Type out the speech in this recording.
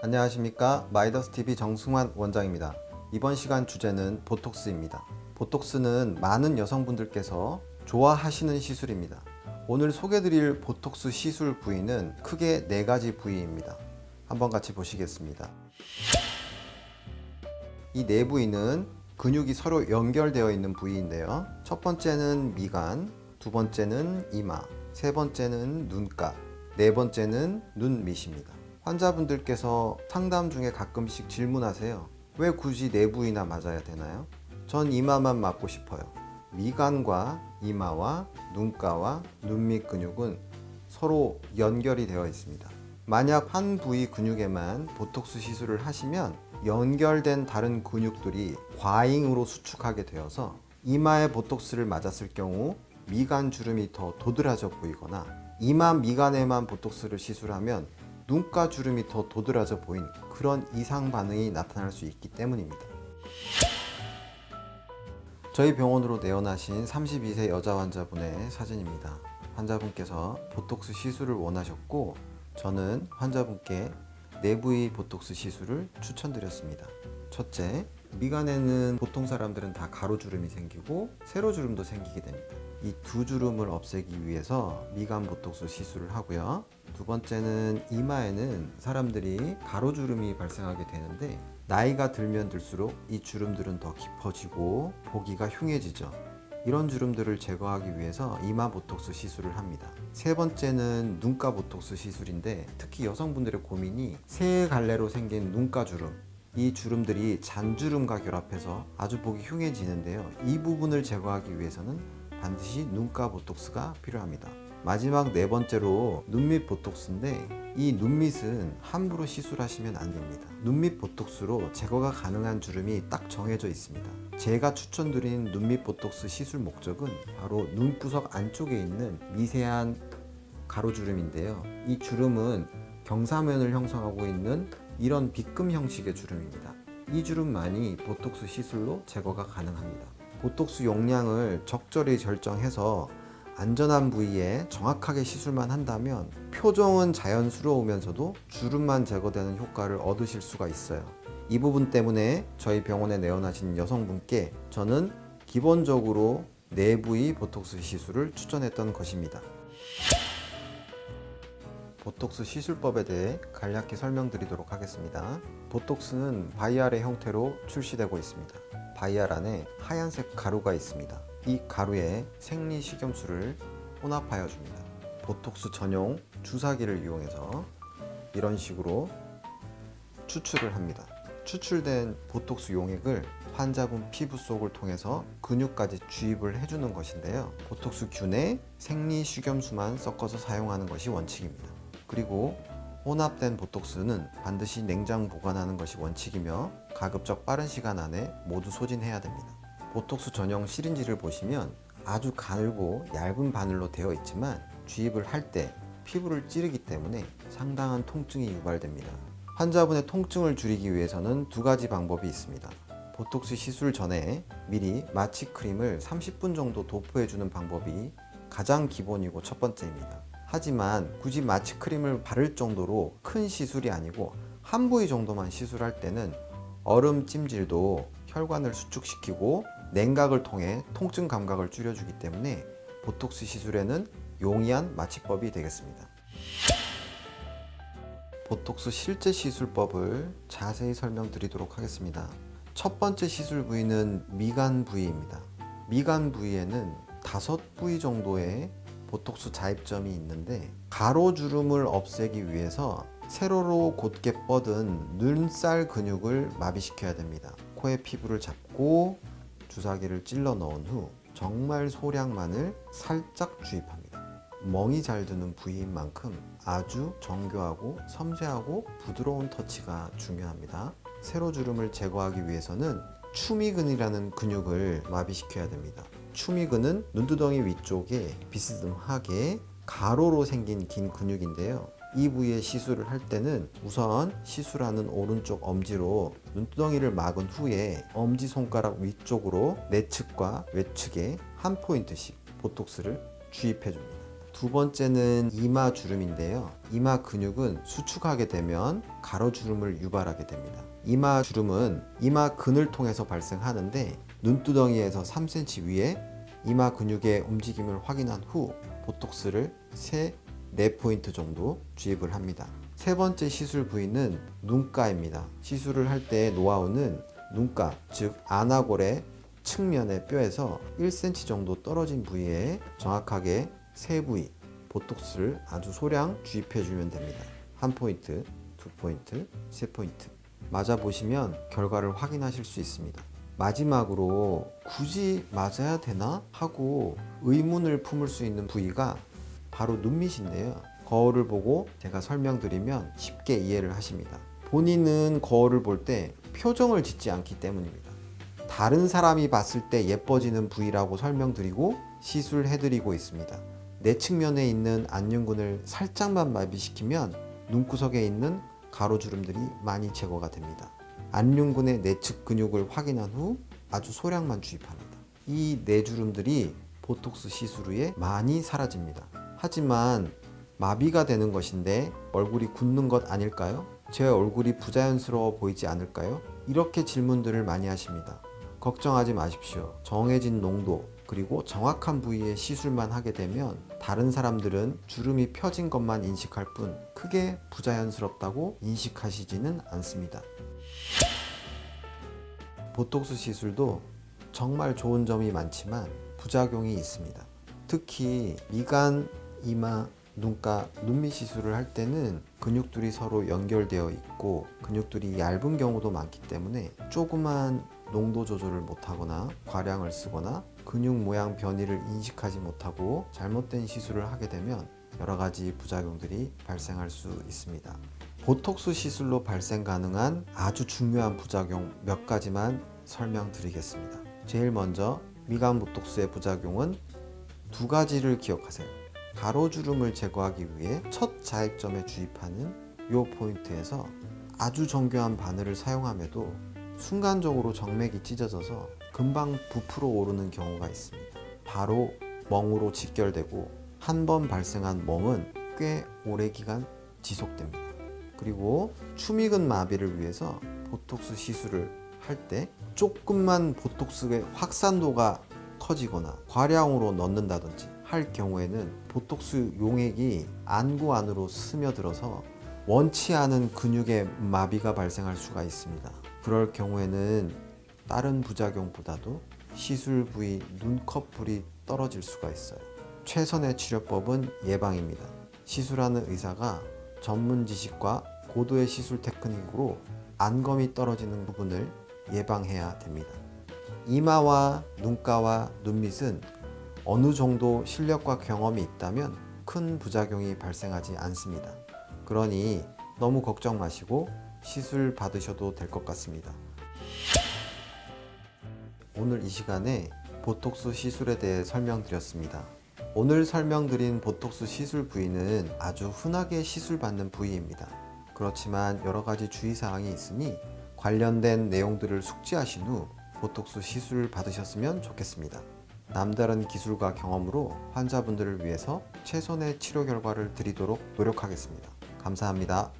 안녕하십니까? 마이더스TV 정승환 원장입니다. 이번 시간 주제는 보톡스입니다. 보톡스는 많은 여성분들께서 좋아하시는 시술입니다. 오늘 소개드릴 보톡스 시술 부위는 크게 네 가지 부위입니다. 한번 같이 보시겠습니다. 이 네 부위는 근육이 서로 연결되어 있는 부위인데요. 첫 번째는 미간 두 번째는 이마 세 번째는 눈가 네 번째는 눈 밑입니다 환자분들께서 상담 중에 가끔씩 질문하세요. 왜 굳이 내부위나 맞아야 되나요? 전 이마만 맞고 싶어요. 미간과 이마와 눈가와 눈밑 근육은 서로 연결이 되어 있습니다. 만약 한 부위 근육에만 보톡스 시술을 하시면 연결된 다른 근육들이 과잉으로 수축하게 되어서 이마에 보톡스를 맞았을 경우 미간 주름이 더 도드라져 보이거나 이마 미간에만 보톡스를 시술하면 눈가 주름이 더 도드라져 보인 그런 이상 반응이 나타날 수 있기 때문입니다. 저희 병원으로 내원하신 32세 여자 환자분의 사진입니다. 환자분께서 보톡스 시술을 원하셨고 저는 환자분께 내부의 보톡스 시술을 추천드렸습니다. 첫째, 미간에는 보통 사람들은 다 가로주름이 생기고 세로주름도 생기게 됩니다. 이 두 주름을 없애기 위해서 미간 보톡스 시술을 하고요. 두 번째는 이마에는 사람들이 가로주름이 발생하게 되는데 나이가 들면 들수록 이 주름들은 더 깊어지고 보기가 흉해지죠. 이런 주름들을 제거하기 위해서 이마 보톡스 시술을 합니다. 세 번째는 눈가 보톡스 시술인데 특히 여성분들의 고민이 세 갈래로 생긴 눈가 주름 이 주름들이 잔주름과 결합해서 아주 보기 흉해지는데요. 이 부분을 제거하기 위해서는 반드시 눈가 보톡스가 필요합니다. 마지막 네 번째로 눈밑 보톡스인데 이 눈밑은 함부로 시술하시면 안 됩니다. 눈밑 보톡스로 제거가 가능한 주름이 딱 정해져 있습니다. 제가 추천드린 눈밑 보톡스 시술 목적은 바로 눈구석 안쪽에 있는 미세한 가로주름인데요. 이 주름은 경사면을 형성하고 있는 이런 빗금 형식의 주름입니다. 이 주름만이 보톡스 시술로 제거가 가능합니다. 보톡스 용량을 적절히 결정해서 안전한 부위에 정확하게 시술만 한다면 표정은 자연스러우면서도 주름만 제거되는 효과를 얻으실 수가 있어요. 이 부분 때문에 저희 병원에 내원하신 여성분께 저는 기본적으로 내부의 보톡스 시술을 추천했던 것입니다. 보톡스 시술법에 대해 간략히 설명드리도록 하겠습니다. 보톡스는 바이알의 형태로 출시되고 있습니다. 바이알 안에 하얀색 가루가 있습니다. 이 가루에 생리식염수를 혼합하여 줍니다. 보톡스 전용 주사기를 이용해서 이런 식으로 추출을 합니다. 추출된 보톡스 용액을 환자분 피부 속을 통해서 근육까지 주입을 해주는 것인데요. 보톡스 균에 생리식염수만 섞어서 사용하는 것이 원칙입니다. 그리고 혼합된 보톡스는 반드시 냉장 보관하는 것이 원칙이며 가급적 빠른 시간 안에 모두 소진해야 됩니다. 보톡스 전용 시린지를 보시면 아주 가늘고 얇은 바늘로 되어 있지만 주입을 할 때 피부를 찌르기 때문에 상당한 통증이 유발됩니다. 환자분의 통증을 줄이기 위해서는 두 가지 방법이 있습니다. 보톡스 시술 전에 미리 마취 크림을 30분 정도 도포해 주는 방법이 가장 기본이고 첫 번째입니다. 하지만 굳이 마취 크림을 바를 정도로 큰 시술이 아니고 한 부위 정도만 시술할 때는 얼음 찜질도 혈관을 수축시키고 냉각을 통해 통증 감각을 줄여주기 때문에 보톡스 시술에는 용이한 마취법이 되겠습니다. 보톡스 실제 시술법을 자세히 설명드리도록 하겠습니다. 첫 번째 시술 부위는 미간 부위입니다. 미간 부위에는 다섯 부위 정도의 보톡스 자입점이 있는데 가로주름을 없애기 위해서 세로로 곧게 뻗은 눈살 근육을 마비시켜야 됩니다. 코의 피부를 잡고 주사기를 찔러 넣은 후 정말 소량만을 살짝 주입합니다. 멍이 잘 드는 부위인 만큼 아주 정교하고 섬세하고 부드러운 터치가 중요합니다. 세로주름을 제거하기 위해서는 추미근이라는 근육을 마비시켜야 됩니다. 추미근은 눈두덩이 위쪽에 비스듬하게 가로로 생긴 긴 근육인데요. 이 부위에 시술을 할 때는 우선 시술하는 오른쪽 엄지로 눈두덩이를 막은 후에 엄지 손가락 위쪽으로 내측과 외측에 한 포인트씩 보톡스를 주입해 줍니다. 두 번째는 이마 주름인데요. 이마 근육은 수축하게 되면 가로 주름을 유발하게 됩니다. 이마 주름은 이마 근을 통해서 발생하는데 눈두덩이에서 3cm 위에 이마 근육의 움직임을 확인한 후 보톡스를 3, 4포인트 정도 주입을 합니다. 세 번째 시술 부위는 눈가입니다. 시술을 할때 노하우는 눈가, 즉 아나골의 측면의 뼈에서 1cm 정도 떨어진 부위에 정확하게 세 부위 보톡스를 아주 소량 주입해 주면 됩니다. 한 포인트, 두 포인트, 세 포인트. 맞아 보시면 결과를 확인하실 수 있습니다. 마지막으로 굳이 맞아야 되나 하고 의문을 품을 수 있는 부위가 바로 눈밑인데요. 거울을 보고 제가 설명드리면 쉽게 이해를 하십니다. 본인은 거울을 볼 때 표정을 짓지 않기 때문입니다. 다른 사람이 봤을 때 예뻐지는 부위라고 설명드리고 시술해드리고 있습니다. 내 측면에 있는 안윤근을 살짝만 마비시키면 눈구석에 있는 가로주름들이 많이 제거가 됩니다. 안윤근의 내측 근육을 확인한 후 아주 소량만 주입합니다. 이 내주름들이 보톡스 시술 후에 많이 사라집니다. 하지만 마비가 되는 것인데 얼굴이 굳는 것 아닐까요? 제 얼굴이 부자연스러워 보이지 않을까요? 이렇게 질문들을 많이 하십니다. 걱정하지 마십시오. 정해진 농도 그리고 정확한 부위에 시술만 하게 되면 다른 사람들은 주름이 펴진 것만 인식할 뿐 크게 부자연스럽다고 인식하시지는 않습니다. 보톡스 시술도 정말 좋은 점이 많지만 부작용이 있습니다. 특히 미간, 이마, 눈가, 눈밑 시술을 할 때는 근육들이 서로 연결되어 있고 근육들이 얇은 경우도 많기 때문에 조그만 농도 조절을 못하거나 과량을 쓰거나 근육 모양 변이를 인식하지 못하고 잘못된 시술을 하게 되면 여러 가지 부작용들이 발생할 수 있습니다. 보톡스 시술로 발생 가능한 아주 중요한 부작용 몇 가지만 설명드리겠습니다. 제일 먼저 미간 보톡스의 부작용은 두 가지를 기억하세요. 가로주름을 제거하기 위해 첫 자액점에 주입하는 이 포인트에서 아주 정교한 바늘을 사용함에도 순간적으로 정맥이 찢어져서 금방 부풀어 오르는 경우가 있습니다. 바로 멍으로 직결되고 한 번 발생한 멍은 꽤 오래 기간 지속됩니다. 그리고 추미근 마비를 위해서 보톡스 시술을 할 때 조금만 보톡스의 확산도가 커지거나 과량으로 넣는다든지 할 경우에는 보톡스 용액이 안구 안으로 스며들어서 원치 않은 근육의 마비가 발생할 수가 있습니다. 그럴 경우에는 다른 부작용보다도 시술 부위 눈꺼풀이 떨어질 수가 있어요. 최선의 치료법은 예방입니다. 시술하는 의사가 전문 지식과 고도의 시술 테크닉으로 안검이 떨어지는 부분을 예방해야 됩니다. 이마와 눈가와 눈밑은 어느 정도 실력과 경험이 있다면 큰 부작용이 발생하지 않습니다. 그러니 너무 걱정 마시고 시술 받으셔도 될 것 같습니다. 오늘 이 시간에 보톡스 시술에 대해 설명드렸습니다. 오늘 설명드린 보톡스 시술 부위는 아주 흔하게 시술받는 부위입니다. 그렇지만 여러 가지 주의사항이 있으니 관련된 내용들을 숙지하신 후 보톡스 시술을 받으셨으면 좋겠습니다. 남다른 기술과 경험으로 환자분들을 위해서 최선의 치료 결과를 드리도록 노력하겠습니다. 감사합니다.